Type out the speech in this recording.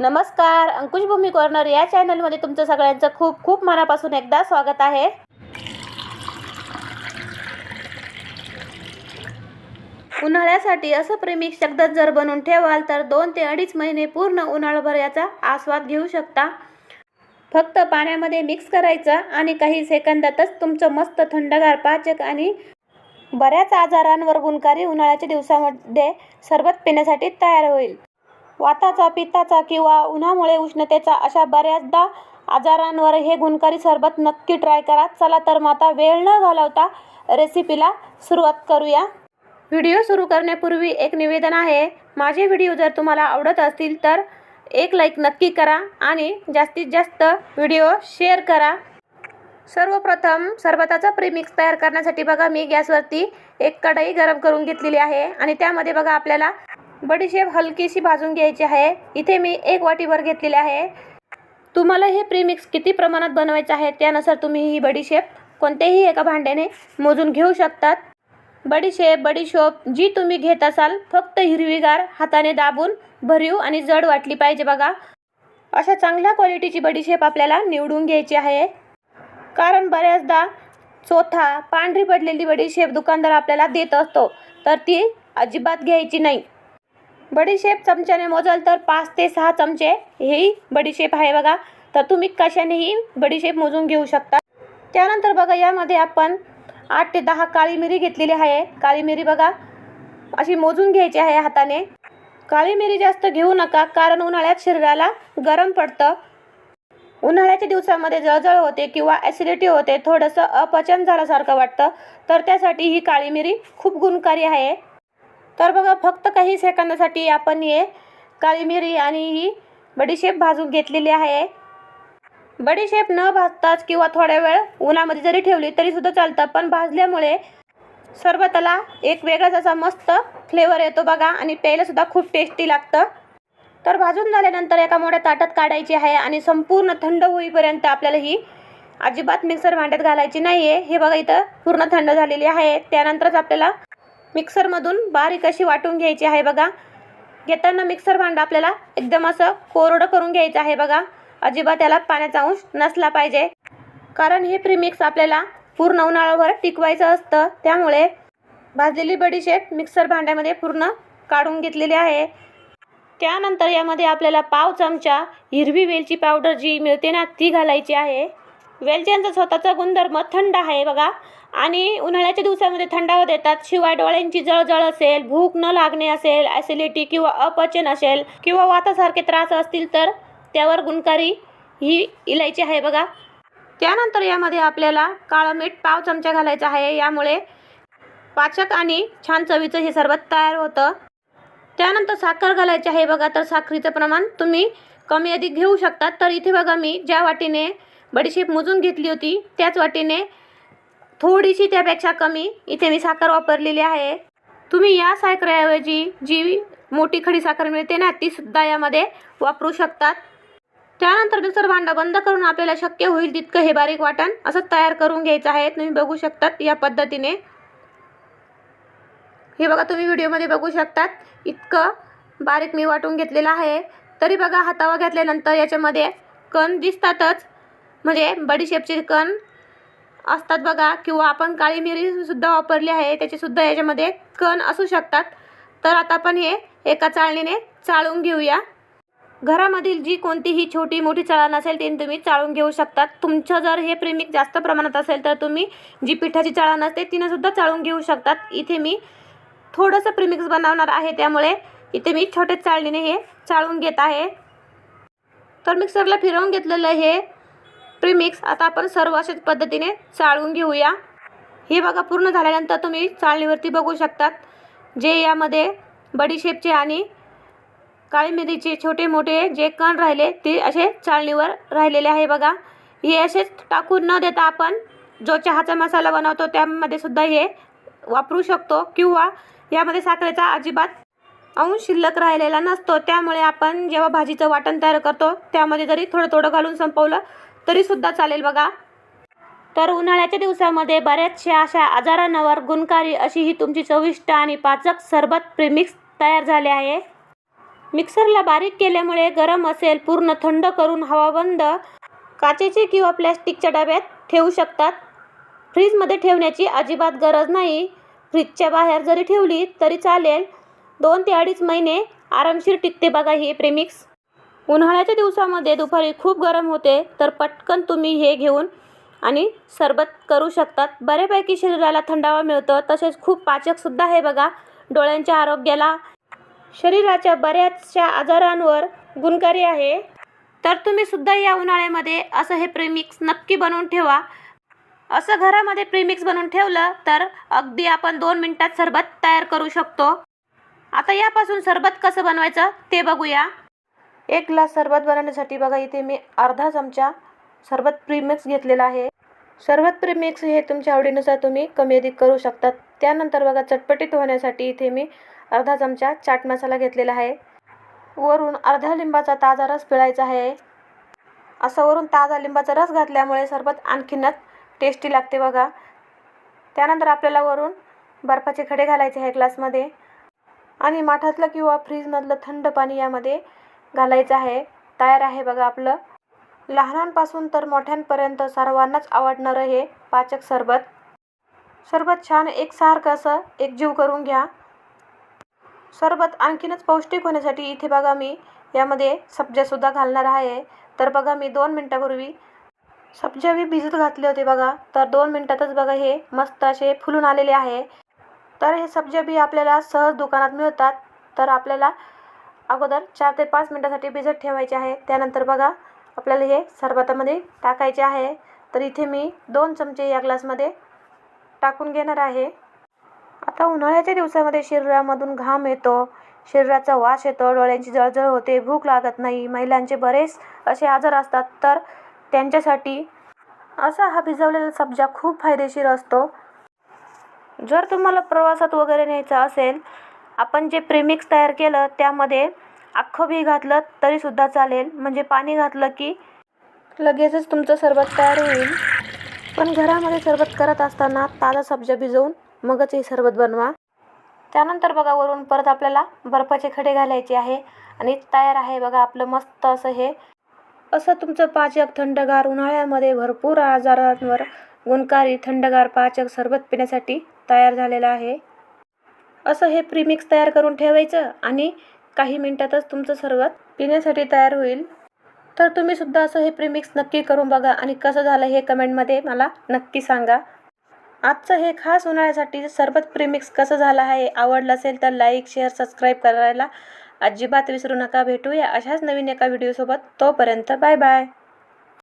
नमस्कार अंकुश भूमी कॉर्नर या चॅनलमध्ये तुमचं सगळ्यांचं खूप खूप मनापासून एकदा स्वागत आहे. उन्हाळ्यासाठी असं प्रेमिक्स एकदम जर बनवून ठेवाल तर दोन ते अडीच महिने पूर्ण उन्हाळाभर याचा आस्वाद घेऊ शकता. फक्त पाण्यामध्ये मिक्स करायचं आणि काही सेकंदातच तुमचं मस्त थंडगार पाचक आणि बऱ्याच आजारांवर गुणकारी उन्हाळ्याच्या दिवसामध्ये सरबत पिण्यासाठी तयार होईल. वाताचा पित्ताचा किंवा उन्हामुळे उष्णतेचा अशा बऱ्याचदा आजारांवर हे गुणकारी सरबत नक्की ट्राय करा. चला तर मग आता वेळ न घालवता रेसिपीला सुरुवात करूया. व्हिडिओ सुरू करण्यापूर्वी एक निवेदन आहे. माझे व्हिडिओ जर तुम्हाला आवडत असतील तर एक लाईक नक्की करा आणि जास्तीत जास्त व्हिडिओ शेअर करा. सर्वप्रथम सरबताचा प्रीमिक्स तयार करण्यासाठी बघा मी गॅसवरती एक कढई गरम करून घेतलेली आहे आणि त्यामध्ये बघा आपल्याला बडीशेप हलकीशी भाजून घ्यायची आहे. इथे मी एक वाटीभर घेतलेली आहे. तुम्हाला हे प्रीमिक्स किती प्रमाणात बनवायचं आहे त्यानुसार तुम्ही ही बडीशेप कोणत्याही एका भांड्याने मोजून घेऊ शकतात. बडीशेप बडीशोप जी तुम्ही घेत असाल फक्त हिरवीगार हाताने दाबून भरीव आणि जड वाटली पाहिजे बघा. अशा चांगल्या क्वालिटीची बडीशेप आपल्याला निवडून घ्यायची आहे. कारण बऱ्याचदा चोथा पांढरी पडलेली बडीशेप दुकानदार आपल्याला देत असतो तर ती अजिबात घ्यायची नाही. बडीशेप चमच्याने मोजाल तर पाच ते सहा चमचे हेही बडीशेप आहे बघा. तर तुम्ही कशानेही बडीशेप मोजून घेऊ शकता. त्यानंतर बघा यामध्ये आपण आठ ते दहा काळी मिरी घेतलेली आहे. काळी मिरी बघा अशी मोजून घ्यायची आहे हाताने. काळी मिरी जास्त घेऊ नका कारण उन्हाळ्यात शरीराला गरम पडतं. उन्हाळ्याच्या दिवसामध्ये जळजळ होते किंवा ॲसिडिटी होते थोडंसं अपचन झाल्यासारखं वाटतं. तर त्यासाठी ही काळी मिरी खूप गुणकारी आहे. तर बघा फक्त काही सेकंदासाठी आपण हे काळी मिरी आणि ही बडीशेप भाजून घेतलेली आहे. बडीशेप न भाजताच किंवा थोड्या वेळ उन्हामध्ये जरी ठेवली तरीसुद्धा चालतं पण भाजल्यामुळे सरबताला एक वेगळाच असा मस्त फ्लेवर येतो बघा आणि प्यायलासुद्धा खूप टेस्टी लागतं. तर भाजून झाल्यानंतर एका मोठ्या ताटात काढायची आहे आणि संपूर्ण थंड होईपर्यंत आपल्याला ही अजिबात मिक्सर भांड्यात घालायची नाही आहे हे बघा इथं पूर्ण थंड झालेली आहे. त्यानंतरच आपल्याला मिक्सरमधून बारीक अशी वाटून घ्यायची आहे बघा. घेताना मिक्सर भांडं आपल्याला एकदम असं कोरडं करून घ्यायचं आहे बघा. अजिबात त्याला पाण्याचा अंश नसला पाहिजे. कारण हे प्रीमिक्स आपल्याला पूर्ण उन्हाळ्यावर टिकवायचं असतं. त्यामुळे भाजलेली बडीशेप मिक्सर भांड्यामध्ये पूर्ण काढून घेतलेली आहे. त्यानंतर यामध्ये आपल्याला पाव चमचा हिरवी वेलची पावडर जी मिळते ना ती घालायची आहे. वेलच्यांचा स्वतःचा गुणधर्म थंड आहे बघा. आणि उन्हाळ्याच्या दिवसामध्ये थंडावा देतात शिवाय डोळ्यांची जळजळ असेल भूक न लागणे असेल ॲसिडिटी किंवा अपचन असेल किंवा वातासारखे त्रास असतील तर त्यावर गुणकारी ही इलायची आहे बघा. त्यानंतर यामध्ये आपल्याला काळं मीठ पाव चमचा घालायचा आहे. यामुळे पाचक आणि छान चवीचं हे सरबत तयार होतं. त्यानंतर साखर घालायची आहे बघा. तर साखरीचं प्रमाण तुम्ही कमी अधिक घेऊ शकतात तर इथे बघा मी ज्या वाटीने बडीशेप मोजून घेतली होती त्याच वाटीने थोडीशी त्यापेक्षा कमी. इथे मी साखर वापरलेली आहे. तुम्ही या साखरेऐवजी जी मोठी खडी साखर मिळते ना ती सुद्धा यामध्ये वापरू शकतात. त्यानंतर मिक्सर भांडा बंद करून आपल्याला शक्य होईल तितकं हे बारीक वाटण असं तयार करून घ्यायचं आहे. तुम्ही बघू शकतात या पद्धतीने. हे बघा तुम्ही व्हिडिओमध्ये बघू शकतात. इतकं बारीक मी वाटून घेतलेलं आहे. तरी बघा हातावर घेतल्यानंतर याच्यामध्ये कण दिसतातच. म्हणजे बडीशेपचे कण असतात बघा किंवा आपण काळी मिरीसुद्धा वापरली आहे त्याचेसुद्धा याच्यामध्ये कण असू शकतात. तर आता आपण हे एका चाळणीने चाळून घेऊया. घरामधील जी कोणतीही छोटी मोठी चाळण असेल ती तुम्ही चाळून घेऊ शकतात. तुमचं जर हे प्रेमिक जास्त प्रमाणात असेल तर तुम्ही जी पिठाची चाळण असते तिनंसुद्धा चाळून घेऊ शकतात. इथे मी थोडंसं प्रिमिक्स बनवणार आहे त्यामुळे इथे मी छोट्या चाळणीने हे चाळून घेत आहे. तर मिक्सरला फिरवून घेतलेलं हे प्रीमिक्स आता आपण सर्व अशाच पद्धतीने चाळून घेऊया. हे बघा पूर्ण झाल्यानंतर तुम्ही चाळणीवरती बघू शकतात. जे यामध्ये बडीशेपचे आणि काळी मिरीचे छोटे मोठे जे कण राहिले ते असे चाळणीवर राहिलेले आहे बघा. हे असेच टाकून न देता आपण जो चहाचा मसाला बनवतो त्यामध्ये सुद्धा हे वापरू शकतो. किंवा यामध्ये साखरेचा अजिबात अंश शिल्लक राहिलेला नसतो. त्यामुळे आपण जेव्हा भाजीचं वाटण तयार करतो त्यामध्ये जरी थोडं थोडं घालून संपवलं तरीसुद्धा चालेल बघा. तर उन्हाळ्याच्या दिवसामध्ये बऱ्याचशा अशा आजारांवर गुणकारी अशी ही तुमची चविष्ट आणि पाचक सरबत प्रेमिक्स तयार झाले आहे. मिक्सरला बारीक केल्यामुळे गरम असेल पूर्ण थंड करून हवाबंद काचेचे किंवा प्लॅस्टिकच्या डब्यात ठेवू शकतात. फ्रीजमध्ये ठेवण्याची अजिबात गरज नाही. फ्रीजच्या बाहेर जरी ठेवली तरी चालेल. दोन ते अडीच महिने आरामशीर टिकते बघा ही प्रेमिक्स उन्हाळ्याच्या दिवसामध्ये दुपारी खूप गरम होते तर पटकन तुम्ही हे घेऊन आणि सरबत करू शकतात. बऱ्यापैकी शरीराला थंडावा मिळतं तसेच खूप पाचकसुद्धा हे बघा डोळ्यांच्या आरोग्याला. शरीराच्या बऱ्याचशा आजारांवर गुणकारी आहे. तर तुम्ही सुद्धा या उन्हाळ्यामध्ये असं हे प्रेमिक्स नक्की बनवून ठेवा. असं घरामध्ये प्रीमिक्स बनवून ठेवलं तर अगदी आपण दोन मिनटात सरबत तयार करू शकतो. आता यापासून सरबत कसं बनवायचं ते बघूया. एक ग्लास सरबत बनवण्यासाठी बघा इथे मी अर्धा चमचा सरबत प्रीमिक्स घेतलेला आहे. सरबत प्रीमिक्स हे तुमच्या आवडीनुसार तुम्ही कमी अधिक करू शकतात त्यानंतर बघा चटपटीत होण्यासाठी इथे मी अर्धा चमचा चाट मसाला घेतलेला आहे. वरून अर्ध्या लिंबाचा ताजा रस पिळायचा आहे. असं वरून ताजा लिंबाचा रस घातल्यामुळे सरबत आणखीनच टेस्टी लागते बघा. त्यानंतर आपल्याला वरून बर्फाचे खडे घालायचे आहे ग्लासमध्ये आणि माठातलं किंवा फ्रीजमधलं थंड पाणी यामध्ये घालायचं आहे. तयार आहे बघा आपलं. लहानांपासून तर मोठ्यांपर्यंत सर्वांनाच आवडणारं हे पाचक सरबत. सरबत छान एकसारखं असं एकजीव करून घ्या. सरबत आणखीनच पौष्टिक होण्यासाठी इथे बघा मी यामध्ये सब्जासुद्धा घालणार आहे. तर बघा मी दोन मिनटापूर्वी सब्जा मी भिजत घातले होते बघा. तर दोन मिनटातच बघा हे मस्त असे फुलून आलेले आहे. तर हे सब्जा बी आपल्याला सहज दुकानात मिळतात. तर आपल्याला अगोदर चार ते पाच मिनटासाठी भिजत ठेवायचे आहे. त्यानंतर बघा आपल्याला हे सरबतामध्ये टाकायचे आहे. तर इथे मी दोन चमचे या ग्लासमध्ये टाकून घेणार आहे. आता उन्हाळ्याच्या दिवसामध्ये शरीरामधून घाम येतो शरीराचा वास येतो डोळ्यांची जळजळ होते भूक लागत नाही महिलांचे बरेच असे आजार असतात. तर त्यांच्यासाठी असा हा भिजवलेला सब्जा खूप फायदेशीर असतो. जर तुम्हाला प्रवासात वगैरे न्यायचा असेल आपण जे प्रेमिक्स तयार केलं त्यामध्ये अख्खं बी घातलं तरीसुद्धा चालेल. म्हणजे पाणी घातलं की लगेचच तुमचं सरबत तयार होईल. पण घरामध्ये सरबत करत असताना ताजा सब्जा भिजवून मगच हे सरबत बनवा. त्यानंतर बघा वरून परत आपल्याला बर्फाचे खडे घालायचे आहे आणि तयार आहे बघा आपलं मस्त असं हे. असं तुमचं पाचक थंडगार उन्हाळ्यामध्ये भरपूर आजारांवर गुणकारी थंडगार पाचक सरबत पिण्यासाठी तयार झालेलं आहे. असं हे प्रीमिक्स तयार करून ठेवायचं आणि काही मिनटातच तुमचं सर्वात पिण्यासाठी तयार होईल. तर तुम्ही सुद्धा असं हे प्रीमिक्स नक्की करून बघा आणि कसं झालं हे कमेंटमध्ये मला नक्की सांगा. आजचं हे खास उन्हाळ्यासाठी सरबत प्रीमिक्स कसं झालं आहे आवडलं असेल तर लाईक शेअर सबस्क्राईब करायला अजिबात विसरू नका. भेटूया अशाच नवीन एका व्हिडिओसोबत तोपर्यंत बाय बाय